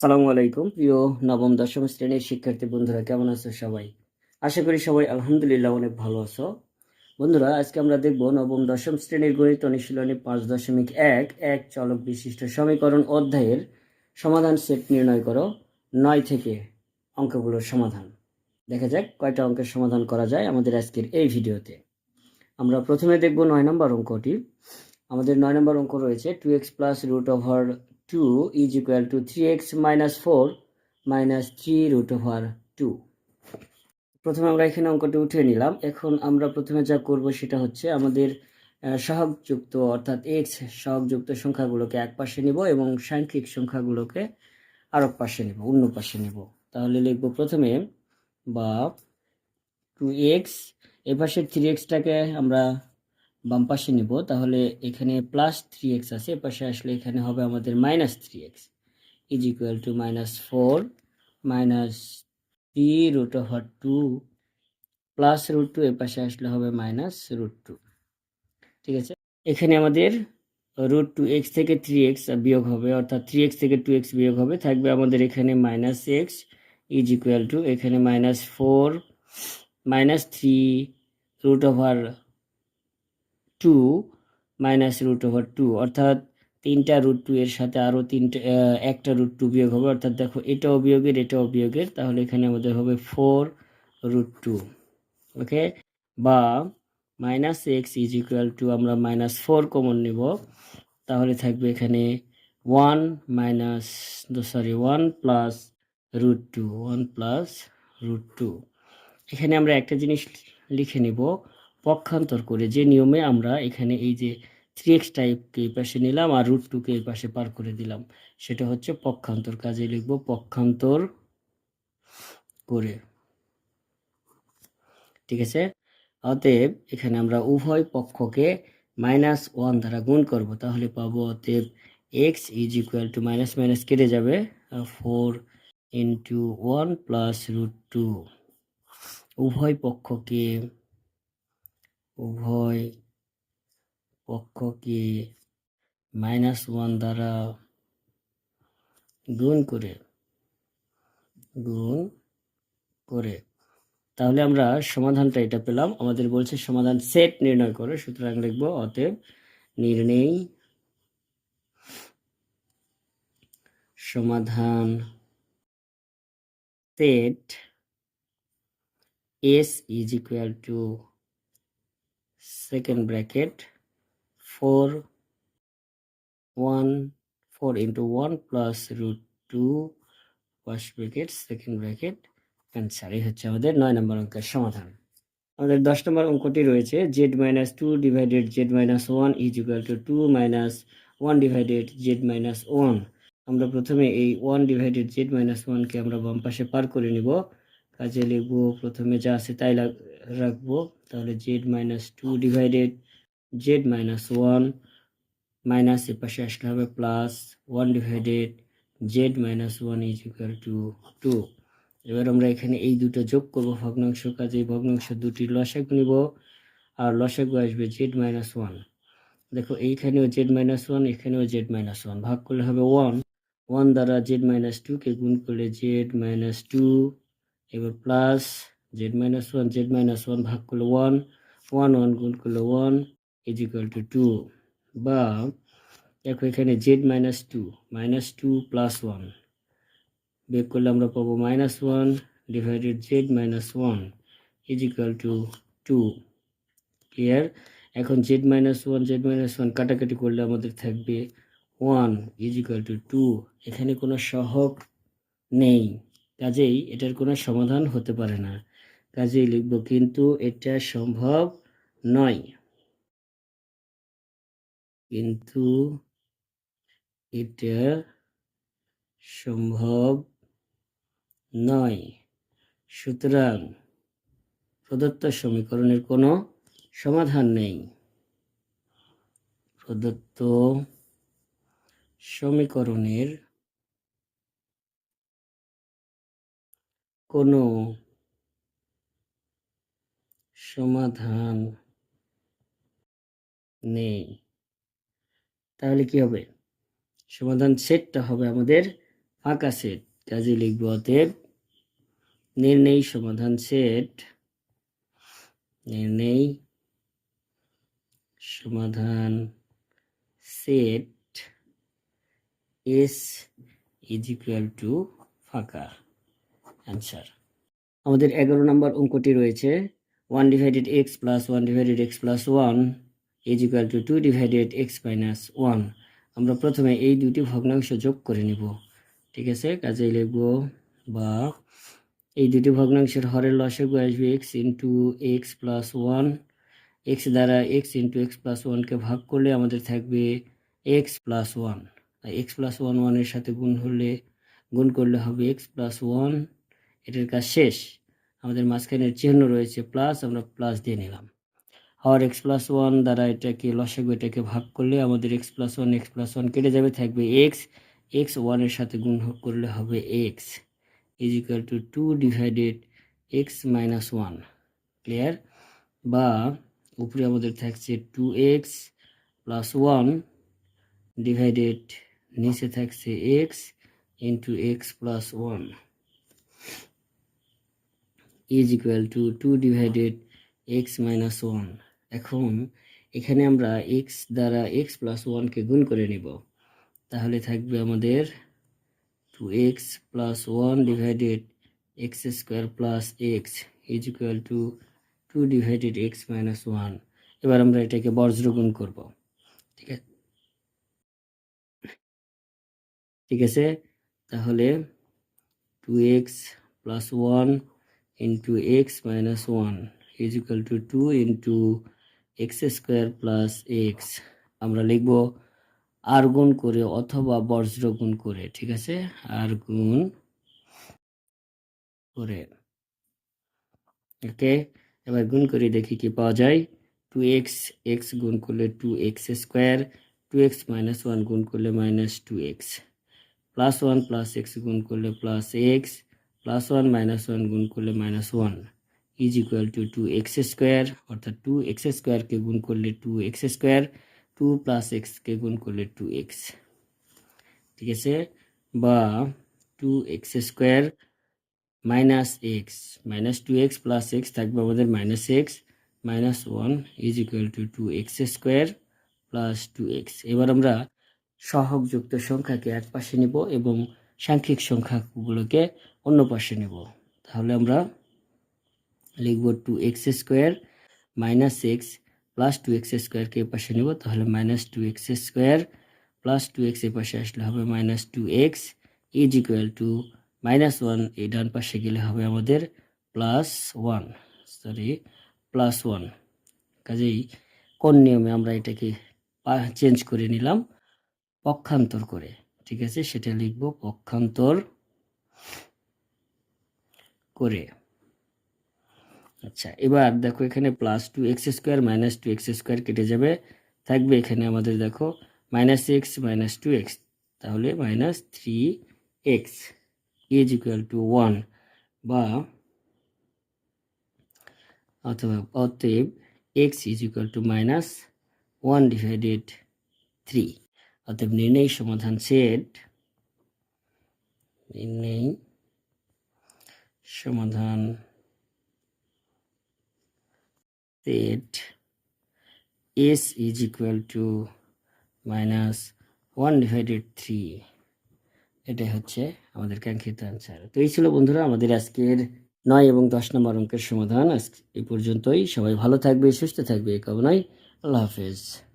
সালামু আলাইকুম। প্রিয় নবম, দশম শ্রেণির শিক্ষার্থী বন্ধুরা, কেমন আছো সবাই? আশা করি সবাই আলহামদুলিল্লাহ অনেক ভালো আছো। বন্ধুরা, আজকে আমরা দেখব নবম, দশম শ্রেণির গণিত অনুশীলনী পাঁচ দশমিক এক এক চলক বিশিষ্ট সমীকরণ অধ্যায়ের সমাধান সেট নির্ণয় করো। নয় থেকে অঙ্কগুলোর সমাধান। দেখা যাক কয়টা অঙ্কের সমাধান করা যায় আমাদের আজকের এই ভিডিওতে। আমরা প্রথমে দেখব নয় নম্বর অঙ্কটি। আমাদের নয় নম্বর অঙ্ক রয়েছে two X plus root over two is equal to three X minus four minus three root over two প্রথমে আমরা এখানে অঙ্কটি উঠিয়ে নিলাম। এখন আমরা প্রথমে যা করব সেটা হচ্ছে আমাদের সহগযুক্ত অর্থাৎ এক্স সহগযুক্ত সংখ্যাগুলোকে এক পাশে নিব এবং সাংখ্যিক সংখ্যাগুলোকে আরেক পাশে নিব, অন্য পাশে নিব। তাহলে লিখব প্রথমে বা টু এক্স এ পাশের থ্রি এক্সটাকে আমরা বাম পাশে নিব, তাহলে এখানে প্লাস থ্রি এক্স আছে, এ পাশে আসলে এখানে হবে আমাদের minus three X is equal to minus four minus three root over two plus root two এ পাশে আসলে হবে মাইনাস রুট টু ঠিক আছে? এখানে আমাদের রুট টু এক্স থেকে থ্রি এক্স বিয়োগ হবে, অর্থাৎ থ্রি এক্স থেকে টু এক্স বিয়োগ হবে, থাকবে আমাদের এখানে minus X is equal to এখানে minus four minus three root over two minus root over two অর্থাৎ তিনটা রুট টু এর সাথে আরও তিনটা একটা রুট টু বিয়োগ হবে। অর্থাৎ দেখো, এটাও বিয়োগের এটাও বিয়োগের। তাহলে এখানে আমাদের হবে ফোর রুট টু ওকে বা minus X is equal to আমরা মাইনাস ফোর কমন নিব। তাহলে থাকবে এখানে one minus sorry one plus root two one plus root two এখানে আমরা একটা জিনিস লিখে নিব। পক্ষান্তর করে যে নিয়মে আমরা এখানে এই যে থ্রি এক্স টাইপকে এই পাশে নিলাম আর রুট টুকে এই পাশে পার করে দিলাম, সেটা হচ্ছে পক্ষান্তর। কাজে লিখব পক্ষান্তর করে। ঠিক আছে? অতএব এখানে আমরা উভয় পক্ষকে মাইনাস ওয়ান দ্বারা গুণ করব, তাহলে পাবো অতএব X is equal to minus minus কেটে যাবে four into one plus root two উভয় পক্ষকে উভয় পক্ষকে মাইনাস ওয়ান দ্বারা গুণ করে গুণ করে। তাহলে আমরা সমাধানটা এটা পেলাম। আমাদের বলছে সমাধান সেট নির্ণয় করো, সুতরাং লিখব অতএব নির্ণয় সমাধান set S is equal to second bracket 4 1 4 into 1 plus root 2 first bracket, second bracket answer এই হচ্ছে আমাদের নয় নম্বর অঙ্কের সমাধান। আমাদের দশ নম্বর অঙ্কটি রয়েছে Z minus two divided Z minus one is equal to two minus one divided Z minus one আমরা প্রথমে এই ওয়ান ডিভাইডেড জেড মাইনাস ওয়ানকে আমরা বাম পাশে পার করে নিব। কাজে লিখব প্রথমে যা আছে তাই রাখব তাহলে Z minus two divided Z minus one minus এর পাশে আসলে হবে plus one divided Z minus one is equal to two এবার আমরা এখানে এই দুটো যোগ করব ভগ্নাংশ কাজে ভগ্নাংশ দুটি লসাগ নিব, আর লসাগু আসবে জেড মাইনাস ওয়ান দেখো এইখানেও জেড মাইনাস ওয়ান এখানেও জেড মাইনাস ওয়ান ভাগ করলে হবে ওয়ান ওয়ান দ্বারা জেড মাইনাস টুকে গুণ করলে জেড মাইনাস টু এবার plus Z minus one Z minus one ভাগ করলে ওয়ান ওয়ান ওয়ান গুণ করলে one is equal to two বা দেখো এখানে Z minus two minus two plus one বের করলে আমরা পাবো minus one divided Z minus one is equal to two clear এখন Z minus one Z minus one কাটাকাটি করলে আমাদের থাকবে one is equal to two এখানে কোনো সহগ নেই, কাজেই এটার কোনো সমাধান হতে পারে না। কাজেই লিখব, কিন্তু এটা সম্ভব নয়। কিন্তু এটা সম্ভব নয়। সুতরাং প্রদত্ত সমীকরণের কোনো সমাধান নেই। প্রদত্ত সমীকরণের কোনো সমাধান নেই। তাহলে কি হবে? সমাধান সেটটা হবে আমাদের ফাঁকা সেট কাজে লিখব অতএব নির্ণয় সমাধান সেট নির্ণয় সমাধান set S is equal to ফাঁকা। অ্যান্সার আমাদের এগারো নম্বর অঙ্কটি রয়েছে। One divided X plus one divided X plus one is equal to two divided X minus one আমরা প্রথমে এই দুটি ভগ্নাংশ যোগ করে নিব। ঠিক আছে? কাজেই লিখব বা এই দুটি ভগ্নাংশের হরের লসাগু আসবে X into X plus one X দ্বারা এক্স ইন্টু এক্স প্লাস ওয়ানকে ভাগ করলে আমাদের থাকবে X plus one X plus one ওয়ানের সাথে গুণ হলে, গুণ করলে হবে এক্স প্লাস ওয়ান এটার কাজ শেষ। আমাদের মাঝখানের চিহ্ন রয়েছে প্লাস আমরা প্লাস দিয়ে নিলাম। হর এক্স প্লাস ওয়ান দ্বারা এটাকে লসাগু এটাকে ভাগ করলে আমাদের X plus one X plus one কেটে যাবে, থাকবে এক্স এক্স ওয়ানের সাথে গুণ করলে হবে X is two two divided X minus one clear বা উপরে আমাদের থাকছে two X plus one divided নিচে থাকছে X into X plus one is equal to two divided X minus one এখন এখানে আমরা এক্স দ্বারা এক্স প্লাস ওয়ানকে গুণ করে নিব। তাহলে থাকবে আমাদের two X plus one divided X square plus X is equal to two divided X minus one এবার আমরা এটাকে বজ্র গুণ করব। ঠিক আছে? ঠিক আছে? তাহলে two X plus one into X minus one is equal to two into X square plus X আমরা লিখব আর গুণ করে অথবা বজ্র গুণ করে, ঠিক আছে? আর গুণ করে। ওকে, এবার গুণ করে দেখি কি পাওয়া যায়। টু এক্স এক্স গুণ করলে two x square two x minus one গুণ করলে minus two x plus one plus x গুণ করলে plus x plus one minus one গুণ করলে minus one is equal to two x square অর্থাৎ two x স্কোয়ারকে গুণ করলে two x square two plus এক্সকে গুণ করলে টু এক্স ঠিক আছে? বা two x square minus x minus two x plus x থাকবে আমাদের minus x minus one is equal to two x square plus two x এবার আমরা সহগযুক্ত সংখ্যাকে এক পাশে নিব এবং সাংখ্যিক সংখ্যাগুলোকে অন্য পাশে নেব। তাহলে আমরা লিখব two X square minus X plus two X স্কোয়ারকে এ পাশে নেব। তাহলে minus two X square plus two X এ পাশে আসলে হবে minus two X is equal to minus one এই ডান পাশে গেলে হবে আমাদের plus one sorry plus one কাজেই কোন নিয়মে আমরা এটাকে চেঞ্জ করে নিলাম? পক্ষান্তর করে। ঠিক আছে? সেটা লিখব পক্ষান্তর করে। আচ্ছা এবার দেখো এখানে plus two X square minus two X square কেটে যাবে। থাকবে এখানে আমাদের দেখো minus X minus two X তাহলে minus three X is equal to one বা অথবা অতএব X is equal to minus one divided three অতএব নির্ণয় সমাধান সেট। নির্ণয় সমাধান set. S is equal to minus one divided three এটাই হচ্ছে আমাদের কাঙ্ক্ষিত অ্যান্সার তো এই ছিল বন্ধুরা আমাদের আজকের নয় এবং দশ নম্বর অঙ্কের সমাধান। আজ এই পর্যন্তই। সবাই ভালো থাকবে, সুস্থ থাকবে, এই কামনায়। আল্লাহ হাফেজ।